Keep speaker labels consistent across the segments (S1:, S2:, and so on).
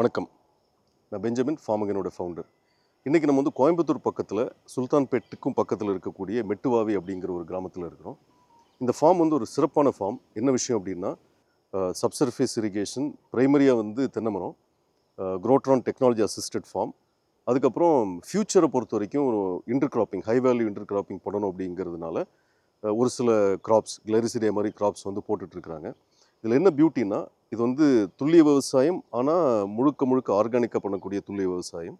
S1: வணக்கம். நான் Benjamin ஃபார்மகனோட founder இன்றைக்கி நம்ம வந்து கோயம்புத்தூர் பக்கத்தில் சுல்தான்பேட்டுக்கும் பக்கத்தில் இருக்கக்கூடிய மெட்டுவாவி அப்படிங்கிற ஒரு கிராமத்தில் இருக்கிறோம். இந்த ஃபார்ம் வந்து ஒரு சிறப்பான ஃபார்ம் என்ன விஷயம் அப்படின்னா சப்சர்ஃபேஸ் இரிகேஷன் ப்ரைமரியாக வந்து தென்னமரம் குரோட்ரான் டெக்னாலஜி அசிஸ்டட் ஃபார்ம் அதுக்கப்புறம் ஃப்யூச்சரை பொறுத்த வரைக்கும் ஒரு intercropping high value intercropping பண்ணணும் அப்படிங்கிறதுனால ஒரு சில கிராப்ஸ் கிளரிசிடே மாதிரி கிராப்ஸ் வந்து போட்டுட்ருக்குறாங்க இதில் என்ன பியூட்டின்னா இது வந்து துல்லிய விவசாயம் ஆனால் முழுக்க முழுக்க ஆர்கானிக்காக பண்ணக்கூடிய துல்லிய விவசாயம்.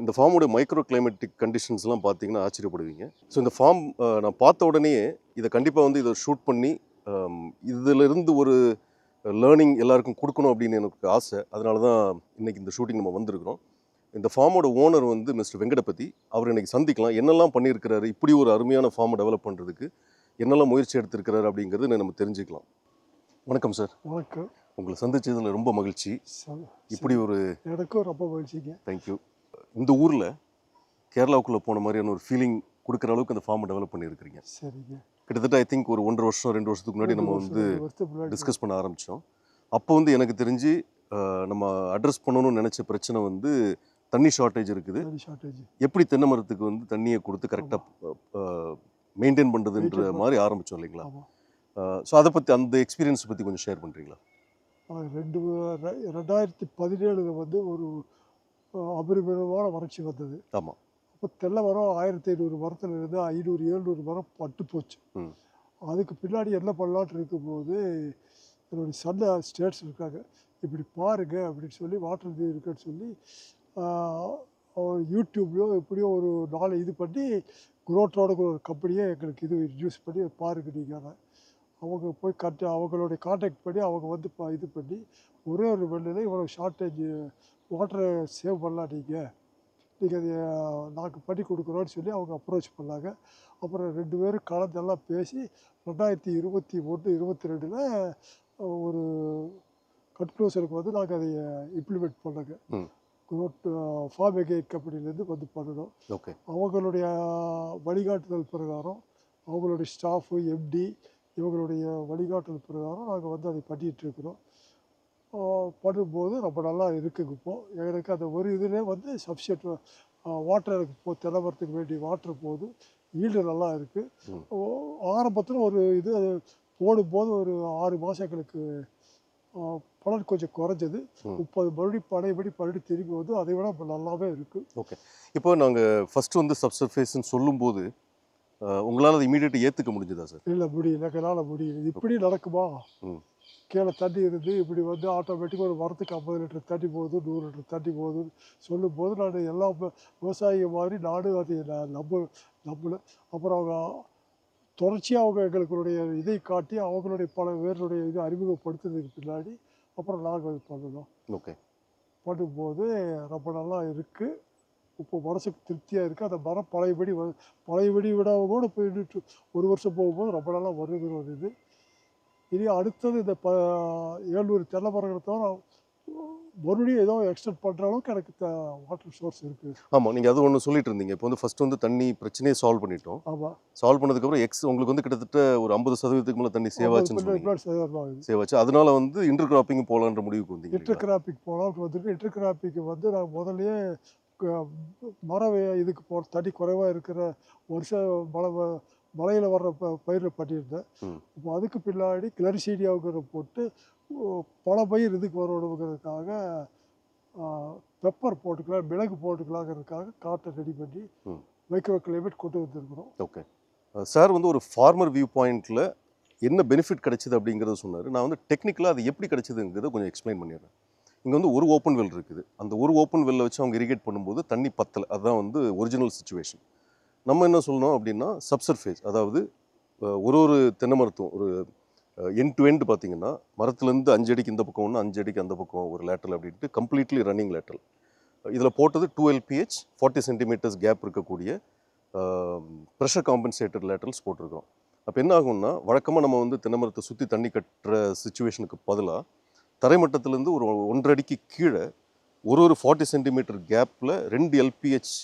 S1: இந்த ஃபார்மோட மைக்ரோ கிளைமேட்டிக் கண்டிஷன்ஸ்லாம் பார்த்தீங்கன்னா ஆச்சரியப்படுவீங்க. ஸோ இந்த ஃபார்ம் நான் பார்த்த உடனே இதை கண்டிப்பாக வந்து இதை ஷூட் பண்ணி இதிலிருந்து ஒரு லேர்னிங் எல்லாருக்கும் கொடுக்கணும் அப்படின்னு எனக்கு ஆசை. அதனால தான் இன்னைக்கு இந்த ஷூட்டிங் நம்ம வந்திருக்கிறோம். இந்த ஃபார்மோட ஓனர் வந்து மிஸ்டர் வெங்கடபதி அவர் இன்றைக்கி சந்திக்கலாம். என்னெல்லாம் பண்ணியிருக்கிறாரு இப்படி ஒரு அருமையான ஃபார்மை டெவலப் பண்ணுறதுக்கு என்னெல்லாம் முயற்சி எடுத்திருக்கிறாரு அப்படிங்கிறது நம்ம தெரிஞ்சுக்கலாம். வணக்கம் சார்
S2: வணக்கம்.
S1: உங்களை சந்திச்சதுல ரொம்ப மகிழ்ச்சி. இப்படி ஒரு
S2: எனக்கும் ரொம்ப மகிழ்ச்சிங்க.
S1: தேங்க்யூ இந்த ஊரில் கேரளாவுக்குள்ளே போன மாதிரியான ஒரு ஃபீலிங் கொடுக்குற அளவுக்கு அந்த ஃபார்மை டெவலப் பண்ணியிருக்கிறீங்க.
S2: சரிங்க.
S1: கிட்டத்தட்ட ஐ திங்க் ஒரு ஒன்றரை வருஷம் ரெண்டு வருஷத்துக்கு முன்னாடி நம்ம வந்து டிஸ்கஸ் பண்ண ஆரம்பித்தோம் அப்போ வந்து எனக்கு தெரிஞ்சு நம்ம அட்ரஸ் பண்ணணும்னு நினச்ச பிரச்சனை வந்து தண்ணி ஷார்ட்டேஜ் இருக்குது. எப்படி தென்னை மரத்துக்கு வந்து தண்ணியை கொடுத்து கரெக்டாக மெயின்டைன் பண்ணுறதுன்ற மாதிரி ஆரம்பித்தோம் இல்லைங்களா? ஸோ அதை பற்றி அந்த எக்ஸ்பீரியன்ஸ் பற்றி கொஞ்சம் ஷேர் பண்ணுறீங்களா
S2: ரெண்டு ரெண்டாயிரத்தி பதினேழுல வந்து ஒரு அபரிமிதமான வறட்சி வந்தது.
S1: ஆமாம்
S2: அப்போ தென்னை மரம் ஆயிரத்தி ஐநூறு மரத்துல இருந்து ஐநூறு ஏழ்நூறு மரம் பட்டு போச்சு.
S1: அதுக்கு
S2: பின்னாடி என்ன பண்ணலான்ட்டு இருக்கும்போது என்னுடைய சன்ன ஸ்டேட்ஸ் இருக்காங்க. இப்படி பாருங்க அப்படின்னு சொல்லி வாட்டர் இது இருக்குன்னு சொல்லி யூடியூப்லையோ எப்படியோ ஒரு நாலு இது பண்ணி குரோட்டோட ஒரு கம்பெனியை எங்களுக்கு இது யூஸ் பண்ணி பாருங்க நீங்கள் அவங்க போய் கட்டு அவங்களுடைய காண்டாக்ட் பண்ணி அவங்க வந்து ப- இது பண்ணி ஒரே ஒரு வெள்ளில் இவ்வளோ ஷார்ட்டேஜ் வாட்டரை சேவ் பண்ணலாம் நீங்கள் நீங்கள் அதை நாங்கள் பண்ணி கொடுக்குறோன்னு சொல்லி அவங்க அப்ரோச் பண்ணாங்க. அப்புறம் ரெண்டு பேரும் கலந்தெல்லாம் பேசி ரெண்டாயிரத்தி இருபத்தி ஒன்று இருபத்தி ரெண்டில் ஒரு கன்க்ளூஷனுக்கு வந்து நாங்கள் அதை இம்ப்ளிமெண்ட் பண்ணோங்க. குரோட் ஃபார்ம் எகெயின் கம்பெனிலேருந்து வந்து பண்ணணும்.
S1: ஓகே.
S2: அவங்களுடைய வழிகாட்டுதல் பிரகாரம் அவங்களுடைய ஸ்டாஃபு எம்டி இவங்களுடைய வழிகாட்டுதல் பிரகாரம் நாங்கள் வந்து அதை ஆஹ் பண்ணும்போது ரொம்ப நல்லா இருக்குங்க இப்போ. எனக்கு அந்த ஒரு இதுலேயே வந்து சப்ஸ்டியூட் வாட்டர் எனக்கு போ தினமரத்துக்கு வேண்டிய வாட்டர் போகுது ஈல்டு நல்லா. இருக்குது ஆரம்பத்தில் ஒரு இது அது போடும்போது ஒரு ஆறு மாதங்களுக்கு பலன் கொஞ்சம் குறைஞ்சது. முப்பது மறுபடி பழையபடி மறுபடி திரும்பி வந்து அதை விட நல்லாவே இருக்குது
S1: இப்போ நாங்கள் ஃபஸ்ட்டு வந்து சப்சர்ஃபேஸ்ன்னு சொல்லும்போது உங்களால் அதை இமீடியட்டாக ஏற்றுக்க முடிஞ்சதா சார்
S2: இல்லை முடியல. என்னால் முடியல. இப்படி நடக்குமா. கீழே தண்ணி இருந்து இப்படி வந்து ஆட்டோமேட்டிக்காக ஒரு மரத்துக்கு ஐம்பது லிட்டர் தண்ணி போகுது நூறு லிட்டர் தண்ணி போகுதுன்னு சொல்லும்போது நான் எல்லா விவசாயிங்க மாதிரி நானும் அதை நான் நம்ப நம்பல. அப்புறம் அவங்க தொடர்ச்சியாக அவங்க எங்களுடைய இதை காட்டி அவங்களுடைய பல பேருடைய இது அறிமுகப்படுத்துறதுக்கு பின்னாடி அப்புறம் நாங்கள் இது பண்ணணும்.
S1: ஓகே.
S2: பண்ணும்போது ரொம்ப நல்லா இருக்குது இப்போ மனசுக்கு திருப்தியாக இருக்குது அந்த மரம் பழையபடி வ பழையபடி விடாம கூட போயிட்டு ஒரு வருஷம் போகும்போது ரொம்ப நல்லா வருகிற ஒரு இது. இனி அடுத்தது இந்த ப ஏழ்நூறு தென்னை மரங்களை தவிர மறுபடியும் ஏதோ எக்ஸ்டெண்ட் பண்ணுற அளவுக்கு எனக்கு வாட்டர் சோர்ஸ் இருக்குது
S1: ஆமாம் நீங்கள் அது ஒன்று சொல்லிட்டு இருந்தீங்க. இப்போ வந்து ஃபஸ்ட்டு வந்து தண்ணி பிரச்சனையை சால்வ் பண்ணிட்டோம்.
S2: ஆமாம்
S1: சால்வ் பண்ணதுக்கப்புறம் எக்ஸ் உங்களுக்கு வந்து கிட்டத்தட்ட ஒரு ஐம்பது சதவீதத்துக்கு மேலே தண்ணி சேவ் ஆச்சுன்னு சேவ் ஆச்சு. அதனால வந்து இன்டர் கிராப்பிங் போகலான்ற முடிவுக்கு வந்தீங்க
S2: இன்டர்? கிராப்பிக் போகலாம் வந்துருக்கு இன்டர் கிராப்பிக்கு வந்து நான் முதல்லயே வே- இதுக்கு போ தண்ணி குறைவாக இருக்கிற வருஷம் மழை மழையில் வர்ற ப பயிரில் பண்ணியிருந்தேன். இப்போ அதுக்கு பின்னாடி கிளரிசீடியாவுங்கிற போட்டு பல பயிர் இதுக்கு வரணுங்கிறதுக்காக பெப்பர் போட்டுக்கலாம் மிளகு போட்டுக்கலாங்கிறதுக்காக காட்டை ரெடி பண்ணி. மைக்ரோ கிளைமேட் கொண்டு வந்திருக்கிறோம்.
S1: ஓகே. சார் வந்து ஒரு ஃபார்மர் வியூ பாயிண்ட்டில் என்ன பெனிஃபிட் கிடைச்சிது அப்படிங்கிறத சொன்னார். நான் வந்து டெக்னிக்கலாக அது எப்படி கிடைச்சதுங்கிறத கொஞ்சம் எக்ஸ்பிளைன் பண்ணிடுறேன். இங்கே வந்து ஒரு ஓப்பன் வெல் இருக்குது. அந்த ஒரு ஓப்பன் வெல்லை வச்சு அவங்க இரிகேட் பண்ணும்போது தண்ணி பத்தலை. அதுதான் வந்து ஒரிஜினல் சுச்சுவேஷன் நம்ம என்ன சொல்லணும் அப்படின்னா சப்சர்ஃபேஸ் அதாவது ஒரு ஒரு தென்னை மரத்தும் ஒரு எண்ட் டு எண்ட் பார்த்தீங்கன்னா மரத்துலேருந்து அஞ்சு அடிக்கு இந்த பக்கம் ஒன்று அஞ்சு அடிக்கு அந்த பக்கம் ஒரு லேட்டல் அப்படின்ட்டு கம்ப்ளீட்லி ரன்னிங் லேட்டல் இதில் போட்டது two LPH forty centimetres gap இருக்கக்கூடிய ப்ரெஷர் காம்பன்சேட்டட் லேட்டல்ஸ் போட்டிருக்கோம் அப்போ என்ன ஆகும்னா வழக்கமாக நம்ம வந்து தென்னை மரத்தை சுற்றி தண்ணி கட்டுற சுச்சுவேஷனுக்கு பதிலாக தரைமட்டத்திலேருந்து ஒரு ஒன்றரை அடிக்கு கீழே ஒரு ஒரு ஃபார்ட்டி சென்டிமீட்டர் கேப்பில் ரெண்டு எல்பிஹெச்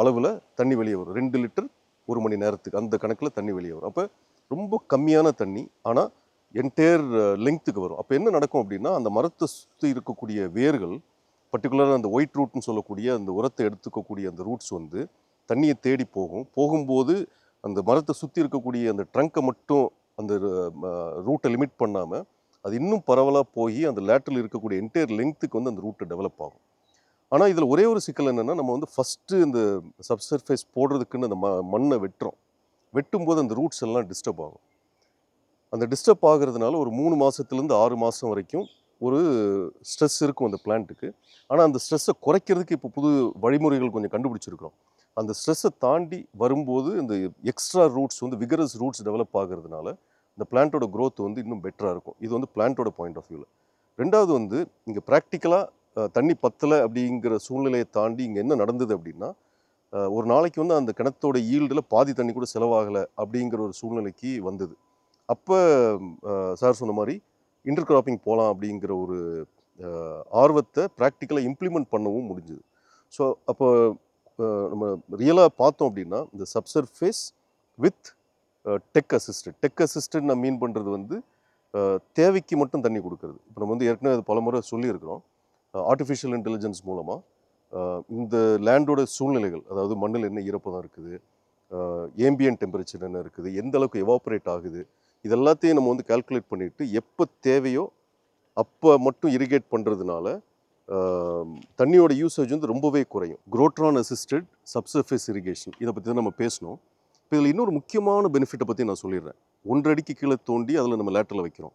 S1: அளவில் தண்ணி வெளியே வரும். ரெண்டு லிட்டர் ஒரு மணி நேரத்துக்கு அந்த கணக்கில் தண்ணி வெளியே வரும். அப்போ ரொம்ப கம்மியான தண்ணி ஆனால் என்டையர் லெங்க்த்துக்கு வரும். அப்போ என்ன நடக்கும் அப்படின்னா அந்த மரத்தை சுற்றி இருக்கக்கூடிய வேர்கள் பர்டிகுலராக அந்த ஒயிட் ரூட்னு சொல்லக்கூடிய அந்த உரத்தை எடுத்துக்கக்கூடிய அந்த ரூட்ஸ் வந்து தண்ணியை தேடி போகும். போகும்போது அந்த மரத்தை சுற்றி இருக்கக்கூடிய அந்த ட்ரங்கை மட்டும் அந்த ரூட்டை லிமிட் பண்ணாமல் அது இன்னும் பரவலாக போய் அந்த லேட்டரில் இருக்கக்கூடிய என்டையர் லெங்க்த்துக்கு வந்து அந்த ரூட்டு டெவலப் ஆகும். ஆனால் இதில் ஒரே ஒரு சிக்கல் என்னென்னா நம்ம வந்து ஃபஸ்ட்டு இந்த சப்சர்ஃபேஸ் போடுறதுக்குன்னு அந்த ம மண்ணை வெட்டுறோம். வெட்டும்போது அந்த ரூட்ஸ் எல்லாம் டிஸ்டர்ப் ஆகும். அந்த டிஸ்டர்ப் ஆகுறதுனால ஒரு மூணு மாதத்துலேருந்து ஆறு மாதம் வரைக்கும் ஒரு ஸ்ட்ரெஸ் இருக்கும் அந்த பிளான்ட்டுக்கு ஆனால் அந்த ஸ்ட்ரெஸ்ஸை குறைக்கிறதுக்கு இப்போ புது வழிமுறைகள் கொஞ்சம் கண்டுபிடிச்சிருக்கிறோம். அந்த ஸ்ட்ரெஸ்ஸை தாண்டி வரும்போது இந்த எக்ஸ்ட்ரா ரூட்ஸ் வந்து விகரஸ் ரூட்ஸ் டெவலப் ஆகிறதுனால இந்த பிளான்ட்டோட க்ரோத் வந்து இன்னும் பெட்டராக இருக்கும். இது வந்து பிளான்ட்டோட பாயிண்ட் ஆஃப் வியூவில் ரெண்டாவது வந்து இங்கே ப்ராக்டிக்கலாக தண்ணி பத்தலை அப்படிங்கிற சூழ்நிலையை தாண்டி இங்கே என்ன நடந்தது அப்படின்னா ஒரு நாளைக்கு வந்து அந்த கிணத்தோட ஈல்டில் பாதி தண்ணி கூட செலவாகலை அப்படிங்கிற ஒரு சூழ்நிலைக்கு வந்தது. அப்போ சார் சொன்ன மாதிரி இன்டர் கிராப்பிங் போகலாம் அப்படிங்கிற ஒரு ஆர்வத்தை ப்ராக்டிக்கலாக இம்ப்ளிமெண்ட் பண்ணவும் முடிஞ்சுது. ஸோ அப்போ நம்ம ரியலாக பார்த்தோம் அப்படின்னா இந்த subsurface with tech assisted tech assistant நான் மீன் பண்ணுறது வந்து தேவைக்கு மட்டும் தண்ணி கொடுக்கறது. இப்போ நம்ம வந்து ஏற்கனவே அது பலமுறை சொல்லியிருக்கிறோம். ஆர்டிஃபிஷியல் இன்டெலிஜென்ஸ் மூலமாக இந்த லேண்டோட சூழ்நிலைகள் அதாவது மண்ணில் என்ன ஈரப்பதம் இருக்குது ஏம்பியன் டெம்பரேச்சர் என்ன இருக்குது எந்த அளவுக்கு எவாபரேட் ஆகுது இதெல்லாத்தையும் நம்ம வந்து கால்குலேட் பண்ணிவிட்டு எப்போ தேவையோ அப்போ மட்டும் இரிகேட் பண்ணுறதுனால தண்ணியோட யூசேஜ் வந்து ரொம்பவே குறையும். குரோட்ரான் அசிஸ்டட் சப்சர்ஃபேஸ் இரிகேஷன் இதை பற்றி தான் நம்ம பேசணும். இப்போ இதில் இன்னொரு முக்கியமான பெனிஃபிட்டை பற்றி நான் சொல்லிடுறேன். ஒன்றடிக்கு கீழே தோண்டி அதில் நம்ம லேட்டரில் வைக்கிறோம்.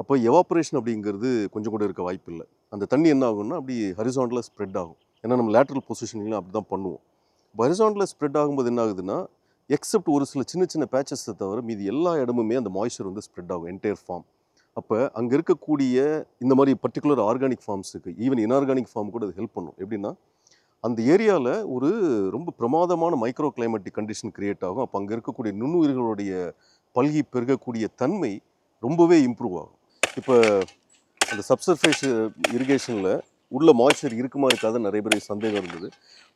S1: அப்போ எவாப்ரேஷன் அப்படிங்கிறது கொஞ்சம் கூட இருக்க வாய்ப்பு இல்லை. அந்த தண்ணி என்ன ஆகும்னா அப்படி ஹரிசாண்டலாக ஸ்ப்ரெட் ஆகும். ஏன்னா நம்ம லேட்ரல் பொசிஷனிங்லாம் அப்படி தான் பண்ணுவோம். இப்போ ஹரிசாண்டலாக ஸ்ப்ரெட் ஆகும்போது என்ன ஆகுதுன்னா எக்ஸப்ட் ஒரு சில சின்ன சின்ன பேச்சஸை தவிர மீதி எல்லா இடமுமே அந்த மாய்ஸ்சர் வந்து ஸ்ப்ரெட் ஆகும் என்டையர் ஃபார்ம் அப்போ அங்கே இருக்கக்கூடிய இந்த மாதிரி பர்டிகுலர் ஆர்கானிக் ஃபார்ம்ஸுக்கு ஈவன் இன்ஆர்கானிக் ஃபார்ம் கூட அது ஹெல்ப் பண்ணும். எப்படின்னா அந்த ஏரியாவில் ஒரு ரொம்ப பிரமாதமான மைக்ரோ கிளைமேட்டிக் கண்டிஷன் கிரியேட் ஆகும். அப்போ அங்கே இருக்கக்கூடிய நுண்ணுயிர்களுடைய பல்கி பெருகக்கூடிய தன்மை ரொம்பவே இம்ப்ரூவ் ஆகும். இப்போ அந்த சப்சர்ஃபேஸ் இரிகேஷனில் உள்ள மாய்ச்சர் இருக்குமா இருக்காத நிறைய பேர் சந்தேகம் இருந்தது.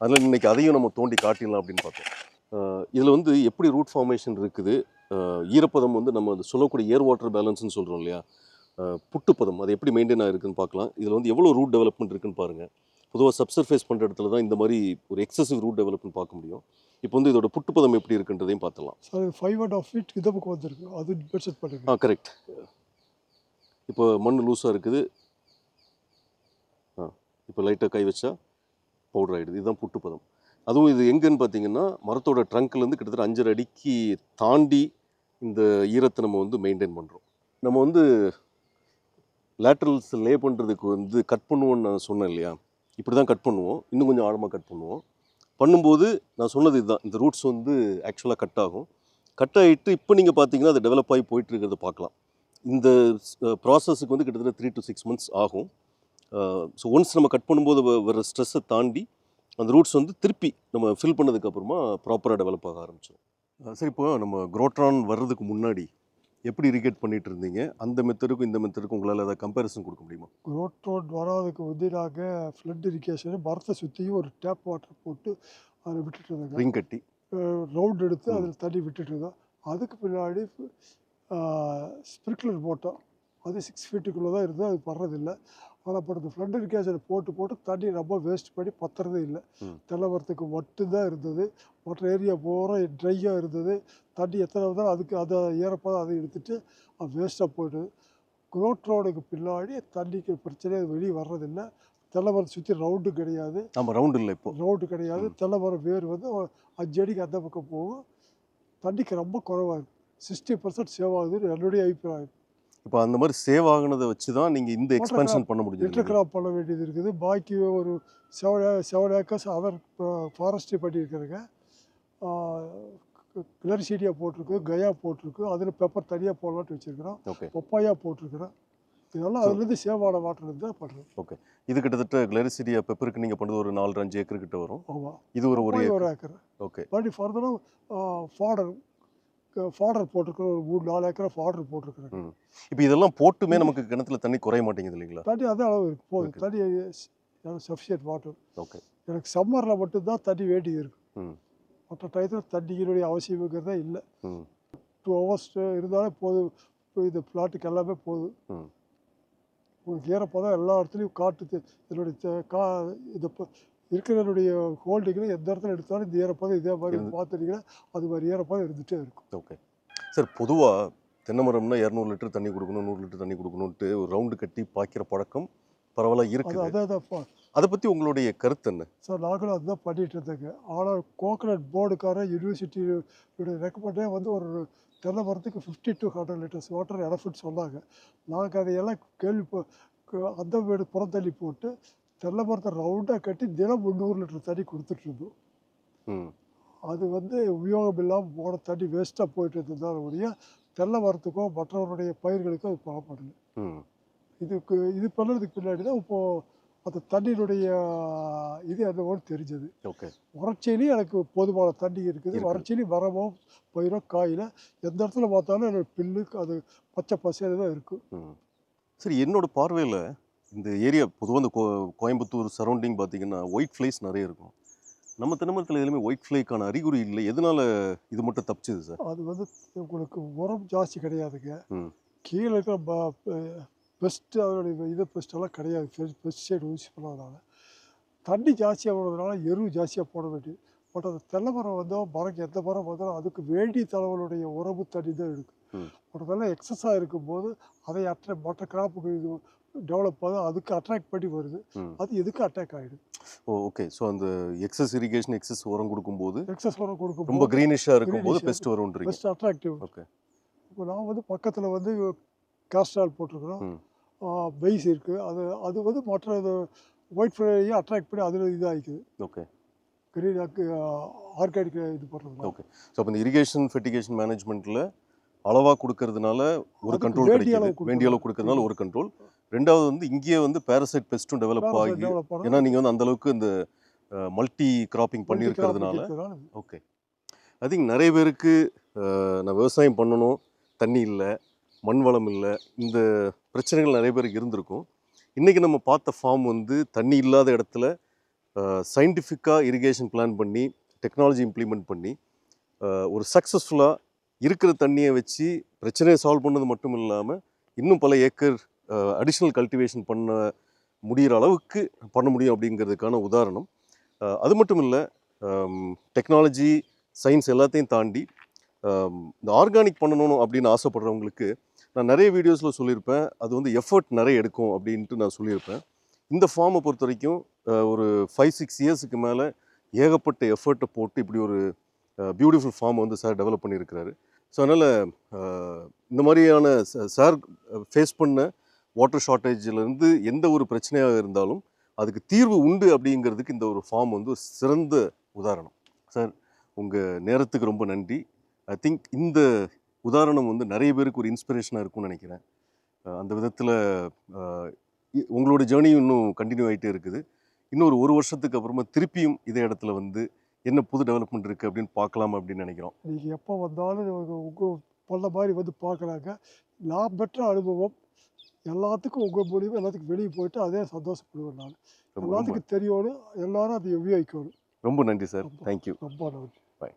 S1: அதில் இன்னைக்கு அதையும் நம்ம தோண்டி காட்டிடலாம் அப்படின்னு பார்த்தோம். இதில் வந்து எப்படி ரூட் ஃபார்மேஷன் இருக்குது? ஈரப்பதம் வந்து நம்ம அந்த சொல்லக்கூடிய ஏர் வாட்டர் பேலன்ஸ்னு சொல்கிறோம் இல்லையா? புட்டுப்பதம் அது எப்படி மெயின்டைன் ஆகிருக்குன்னு பார்க்கலாம். இதில் வந்து எவ்வளோ ரூட் டெவலப்மெண்ட் இருக்குன்னு பாருங்கள் பொதுவாக சப்சர்ஃபேஸ் பண்ணுற இடத்துல தான் இந்த மாதிரி ஒரு எக்ஸசிவ் ரூட் டெவலப்மெண்ட் பார்க்க முடியும். இப்போ வந்து இதோட புட்டுப்பதம் எப்படி இருக்குன்றதையும் பார்த்துடலாம்.
S2: Sir five and half feet இந்த பக்கம் வந்திருக்கு. அது பெட்ஷெட் பண்ணுங்க
S1: ஆ கரெக்ட் இப்போ மண் லூஸாக இருக்குது. ஆ இப்போ லைட்டாக கை வச்சா பவுடர் ஆகிடுது இதுதான் புட்டுப்பதம். அதுவும் இது எங்கன்னு பார்த்தீங்கன்னா மரத்தோட ட்ரங்க்லேருந்து கிட்டத்தட்ட அஞ்சரை அடிக்கு தாண்டி இந்த ஈரத்தை நம்ம வந்து மெயின்டைன் பண்ணுறோம் நம்ம வந்து லேட்ரல்ஸ் லே பண்ணுறதுக்கு வந்து கட் பண்ணுவோம்னு நான் சொன்னேன் இல்லையா? இப்படி தான் கட் பண்ணுவோம். இன்னும் கொஞ்சம் ஆழமாக கட் பண்ணுவோம். பண்ணும்போது நான் சொன்னது இதுதான். இந்த ரூட்ஸ் வந்து ஆக்சுவலாக கட் ஆகும். கட் ஆகிட்டு இப்போ நீங்கள் பார்த்தீங்கன்னா அது டெவலப் ஆகி போயிட்டு இருக்கிறத பார்க்கலாம் இந்த ப்ராசஸுக்கு வந்து கிட்டத்தட்ட த்ரீ டு சிக்ஸ் மந்த்ஸ் ஆகும். ஸோ ஒன்ஸ் நம்ம கட் பண்ணும்போது வ- வர ஸ்ட்ரெஸ்ஸை தாண்டி அந்த ரூட்ஸ் வந்து திருப்பி நம்ம ஃபில் பண்ணதுக்கப்புறமா ப்ராப்பராக டெவலப் ஆக ஆரம்பிச்சிடும் சரி இப்போ நம்ம குரோட்ரான் வர்றதுக்கு முன்னாடி எப்படி இரிகேட் பண்ணிட்டு இருந்தீங்க அந்த மெத்தடுக்கும் இந்த மெத்தடுக்கும் உங்களால் ஏதாவது கம்பேரிசன் கொடுக்க முடியுமா?
S2: ரோட் ரோட் வராதுக்கு நாங்கள் ஃப்ளட் இரிகேஷன் மரத்தை சுற்றியும் ஒரு டேப் வாட்டர் போட்டு அதில் விட்டுட்டு இருந்தாங்க
S1: ரிங் கட்டி
S2: ரவுண்ட் எடுத்து. அதில் தண்ணி விட்டுட்டு இருந்தோம் அதுக்கு பின்னாடி ஸ்ப்ரிங்க்லர் போட்டோம். அது சிக்ஸ் ஃபீட்டுக்குள்ளே தான் இருந்தது அது படுறதில்லை. ஆனால் இப்போ இந்த ஃப்ளட் இரிகேஷன் போட்டு போட்டு தண்ணி ரொம்ப வேஸ்ட் பண்ணி பத்துறதே இல்லை.
S1: ம்.
S2: தென்னமரத்துக்கு மட்டும்தான் இருந்தது. மற்ற ஏரியா பூரா ட்ரையாக இருந்தது. தண்ணி எத்தனை வந்தாலும் அதுக்கு அதை ஈரப்பதம் அதை எடுத்துட்டு அது வேஸ்ட்டாக போயிடுது குரோட் ரோடுக்கு பின்னாடி தண்ணிக்கு பிரச்சனை வெளியே வர்றதில்லை. தென்னமரத்தை சுற்றி ரவுண்டு கிடையாது.
S1: ஆமாம் ரவுண்ட் இல்லை இப்போ.
S2: ரோடு கிடையாது.
S1: ம்.
S2: தென்னமரம் வேர் வந்து அஞ்சு அடிக்கு அந்த பக்கம் போகும். தண்ணிக்கு ரொம்ப குறைவாக இருக்குது சிக்ஸ்டி பர்சன்ட் சேவ் ஆகுதுன்னு என்னுடைய அபிப்பிராயம்.
S1: இப்போ அந்த மாதிரி சேவ் ஆகுனதை வச்சு தான் நீங்கள் இந்த எக்ஸ்பென்ஷன் பண்ண முடிஞ்சது.
S2: இன்டர் கிராப் பண்ண வேண்டியது இருக்குது. பாக்கி ஒரு seven seven acres other forestry பண்ணியிருக்கிறேங்க. Gliricidia போட்டிருக்கு கயா போட்டிருக்கு அதில் பெப்பர் தனியாக போடலான்ட்டு வச்சுருக்கிறோம்.
S1: ஓகே
S2: பப்பாயா போட்டிருக்கிறேன் இதெல்லாம் அதுலேருந்து சேவ் ஆன வாட்டர்லேருந்து தான் பண்ணுறோம்
S1: இது கிட்டத்தட்ட கிளரிசிடியா பெப்பருக்கு நீங்கள் பண்ணது ஒரு நாலு அஞ்சு ஏக்கர் கிட்ட வரும்.
S2: ஆமாம்
S1: இது ஒரு ஒரு
S2: ஒரு
S1: ஏக்கர். ஓகே
S2: மறுபடி ஃபர்தராக ஃபாடர் ஃபாடர் போட்டிருக்கிறோம் ஒரு மூணு நாலு ஏக்கரை ஃபாடர் போட்டிருக்கிறேன்
S1: இப்போ இதெல்லாம் போட்டுமே நமக்கு கிணத்துல தண்ணி குறைய மாட்டேங்குது இல்லைங்களா?
S2: தண்ணி அதே அளவு இருக்கு. போதும். தண்ணி சஃபிஷியன்ட் வாட்டர்
S1: ஓகே
S2: எனக்கு சம்மரில் மட்டும்தான் தண்ணி வேண்டியது இருக்கு.
S1: ம்.
S2: மற்ற டயத்தில் தண்ணியினுடைய அவசியங்கிறதே இல்லை.
S1: ம்.
S2: டூ ஹவர்ஸ் இருந்தாலே போதும். இப்போ இந்த பிளாட்டுக்கு எல்லாமே போகுது
S1: ம்.
S2: உங்களுக்கு ஈரப்பதம் எல்லா இடத்துலையும் காட்டுது என்னுடைய தெ- கா இந்த இருக்கிறனுடைய ஹோல்டிங்கில் எந்த இடத்துல எடுத்தாலும் இந்த ஈரப்பதம் இதே மாதிரி பார்த்துட்டீங்கன்னா அது மாதிரி ஈரப்பதம் இருந்துகிட்டே இருக்கும்.
S1: ஓகே சார் பொதுவாக தென்னை மரம்னா இரநூறு லிட்டர் தண்ணி கொடுக்கணும் நூறு லிட்டர் தண்ணி கொடுக்கணுன்ட்டு ஒரு ரவுண்டு கட்டி பாய்க்கிற பழக்கம்
S2: அது
S1: இருக்குது.
S2: அதான் தான் பா-
S1: அதை பற்றி உங்களுடைய கருத்து என்ன?
S2: சார் நாங்களும் அதுதான் பண்ணிட்டு இருந்தோங்க. ஆனால் கோகனட் போர்டுக்காரன் யூனிவர்சிட்டியோட ரெக்கமெண்டே வந்து ஒரு தென்னை மரத்துக்கு fifty to hundred litres water எனஃபிட் சொன்னாங்க. நாங்கள் அதையெல்லாம் கேள்வி அந்த வீடு புறந்தள்ளி போட்டு தென்னை மரத்தை ரவுண்டாக கட்டி தினம் முந்நூறு லிட்டர் தண்ணி கொடுத்துட்டு இருந்தோம்.
S1: ம்.
S2: அது வந்து உபயோகம் இல்லாமல் போன தண்ணி வேஸ்ட்டாக போயிட்டு இருந்ததால ஒழிய தென்னை மரத்துக்கோ மற்றவருடைய பயிர்களுக்கோ அது பாவப்படல
S1: ம்.
S2: இதுக்கு இது பண்ணுறதுக்கு பின்னாடி தான் இப்போது அந்த தண்ணியினுடைய இது என்னவோன்னு தெரிஞ்சது.
S1: ஓகே.
S2: வறட்சியிலையும் எனக்கு போதுமான தண்ணி இருக்குது. வறட்சியிலையும் மரமோ பயிரோ காயில எந்த இடத்துல பார்த்தாலும் எனக்கு பில்லு அது பச்சை பசையில தான் இருக்கும்
S1: ம். சரி என்னோட பார்வையில் இந்த ஏரியா பொதுவாக இந்த கோ கோயம்புத்தூர் சரௌண்டிங் பார்த்தீங்கன்னா ஒயிட் ஃப்ளைஸ் நிறைய இருக்கும். நம்ம தென்னமரத்தில் எதுலையுமே ஒயிட் ஃப்ளைக்கான அறிகுறி இல்லை. எதனால இது மட்டும் தப்பிச்சுது சார்
S2: அது வந்து உங்களுக்கு உரம் ஜாஸ்தி கிடையாதுங்க. கீழே இருக்கிற பெஸ்ட்டு அதனுடைய இது பெஸ்ட்டெல்லாம் கிடையாது. பெஸ்டிசைடு யூஸ் பண்ணாதனால தண்ணி ஜாஸ்தியாக போடுறதுனால எரு ஜாஸ்தியாக போட வேண்டியது. பட் அந்த தென்னை மரம் வந்தோ மரம் எந்த மரம் வந்தாலும் அதுக்கு வேண்டிய தளவனுடைய உறவு தண்ணி தான்
S1: ம்.
S2: பட் அதெல்லாம் எக்ஸஸாக இருக்கும்போது அதை அட்ரா மற்ற கிராப்புக்கு இது டெவலப் ஆகுது அதுக்கு அட்ராக்ட் பண்ணி வருது. அது எதுக்கு அட்டாக் ஆகிடும்
S1: ஓ ஓகே ஸோ அந்த எக்ஸஸ் இரிகேஷன் எக்ஸஸ் உரம் கொடுக்கும்போது
S2: எக்ஸஸ் உரம்
S1: ரொம்ப
S2: கொடுக்கும்
S1: க்ரீனிஷாக இருக்கும்போது பெஸ்ட் வரும்ன்றீங்க
S2: பெஸ்ட் அட்ராக்டிவ்
S1: ஓகே
S2: இப்போ நான் வந்து பக்கத்தில் வந்து காஸ்ட்ரால் போட்டிருக்கிறோம். பெய்ஸ் இருக்குது அது அது வந்து மற்ற ஒயிட் ஃப்ளையை அட்ராக்ட் பண்ணி அதில் இதாகிக்குது.
S1: ஓகே
S2: கிரீன் ஆர்கானிக் இது பண்ணுறது
S1: ஓகே ஸோ அப்போ இந்த இரிகேஷன் ஃபெர்டிகேஷன் மேனேஜ்மெண்ட்டில் அளவாக கொடுக்கறதுனால ஒரு கண்ட்ரோல்
S2: வேண்டிய அளவு
S1: கிடைக்குது வேண்டிய அளவு. கொடுக்கறதுனால ஒரு கண்ட்ரோல் ரெண்டாவது வந்து இங்கேயே வந்து பேரசைட் பெஸ்ட்டும் டெவலப் ஆகி ஏன்னா நீங்கள் வந்து அந்த அளவுக்கு இந்த மல்டி கிராப்பிங் பண்ணியிருக்கிறதுனால. ஓகே ஐ திங்க் நிறைய பேருக்கு நான் விவசாயம் பண்ணணும் தண்ணி இல்லை. மண் வளம் இல்லை. இந்த பிரச்சனைகள் நிறைய பேருக்கு இருந்திருக்கும். இன்றைக்கி நம்ம பார்த்த ஃபார்ம் வந்து தண்ணி இல்லாத இடத்துல சயின்டிஃபிக்காக இரிகேஷன் பிளான் பண்ணி டெக்னாலஜி இம்ப்ளிமெண்ட் பண்ணி ஒரு சக்ஸஸ்ஃபுல்லாக இருக்கிற தண்ணியை வச்சு பிரச்சனையை சால்வ் பண்ணது மட்டும் இல்லாமல் இன்னும் பல ஏக்கர் அடிஷ்னல் கல்டிவேஷன் பண்ண முடிகிற அளவுக்கு பண்ண முடியும் அப்படிங்கிறதுக்கான உதாரணம். அது மட்டும் இல்லை டெக்னாலஜி சயின்ஸ் எல்லாத்தையும் தாண்டி இந்த ஆர்கானிக் பண்ணணும் அப்படின்னு ஆசைப்படுறவங்களுக்கு நான் நிறைய வீடியோஸில் சொல்லியிருப்பேன். அது வந்து எஃபர்ட் நிறைய எடுக்கும் அப்படின்ட்டு நான் சொல்லியிருப்பேன். இந்த ஃபார்மை பொறுத்த வரைக்கும் ஒரு ஃபைவ் சிக்ஸ் இயர்ஸுக்கு மேலே ஏகப்பட்ட எஃபர்ட்டை போட்டு இப்படி ஒரு பியூட்டிஃபுல் ஃபார்ம் வந்து சார் டெவலப் பண்ணியிருக்கிறாரு. ஸோ அதனால் இந்த மாதிரியான சார் ஃபேஸ் பண்ண வாட்டர் ஷார்ட்டேஜிலேருந்து எந்த ஒரு பிரச்சனையாக இருந்தாலும் அதுக்கு தீர்வு உண்டு அப்படிங்கிறதுக்கு இந்த ஒரு ஃபார்ம் வந்து சிறந்த உதாரணம். சார் உங்கள் நேரத்துக்கு ரொம்ப நன்றி. ஐ திங்க் இந்த உதாரணம் வந்து நிறைய பேருக்கு ஒரு இன்ஸ்பிரேஷனாக இருக்கும்னு நினைக்கிறேன். அந்த விதத்தில் உங்களோட ஜேர்னியும் இன்னும் கண்டினியூ ஆகிட்டே இருக்குது. இன்னொரு ஒரு வருஷத்துக்கு அப்புறமா திருப்பியும் இதே இடத்துல வந்து என்ன புது டெவலப்மெண்ட் இருக்குது அப்படின்னு பார்க்கலாம் அப்படின்னு நினைக்கிறோம்.
S2: நீங்கள் எப்போ வந்தாலும் உங்கள் பண்ண மாதிரி வந்து பார்க்கலாங்க. நான் பெற்ற அனுபவம் எல்லாத்துக்கும் உங்கள் மூலியமாக எல்லாத்துக்கும் வெளியே போயிட்டு அதே சந்தோஷப்படுவேன் நான். எல்லாத்துக்கும் தெரியணும் எல்லாரும் அதை உபயோகிக்கணும்.
S1: ரொம்ப நன்றி சார். தேங்க்யூ
S2: ரொம்ப நன்றி.
S1: Bye.